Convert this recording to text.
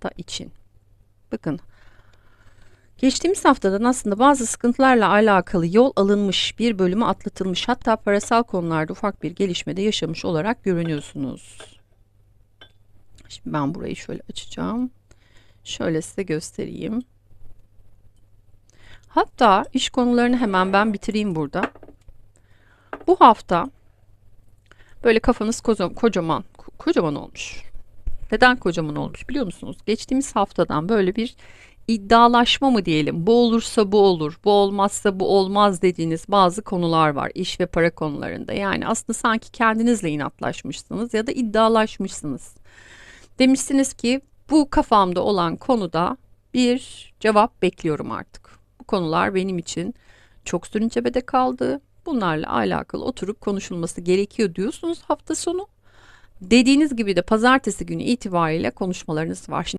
hafta için. Bakın Geçtiğimiz haftadan aslında bazı sıkıntılarla alakalı yol alınmış, bir bölümü atlatılmış, hatta parasal konularda ufak bir gelişmede yaşamış olarak görünüyorsunuz. Şimdi ben burayı şöyle açacağım. Şöyle size göstereyim. Hatta iş konularını hemen ben bitireyim burada. Bu hafta böyle kafanız kocaman, kocaman, olmuş. Neden kocaman olmuş biliyor musunuz? Geçtiğimiz haftadan böyle bir iddialaşma mı diyelim? Bu olursa bu olur, bu olmazsa bu olmaz dediğiniz bazı konular var iş ve para konularında. Yani aslında sanki kendinizle inatlaşmışsınız ya da iddialaşmışsınız. Demişsiniz ki bu kafamda olan konuda bir cevap bekliyorum artık. Bu konular benim için çok sürüncebede kaldı. Bunlarla alakalı oturup konuşulması gerekiyor diyorsunuz hafta sonu. Dediğiniz gibi de pazartesi günü itibariyle konuşmalarınız var. Şimdi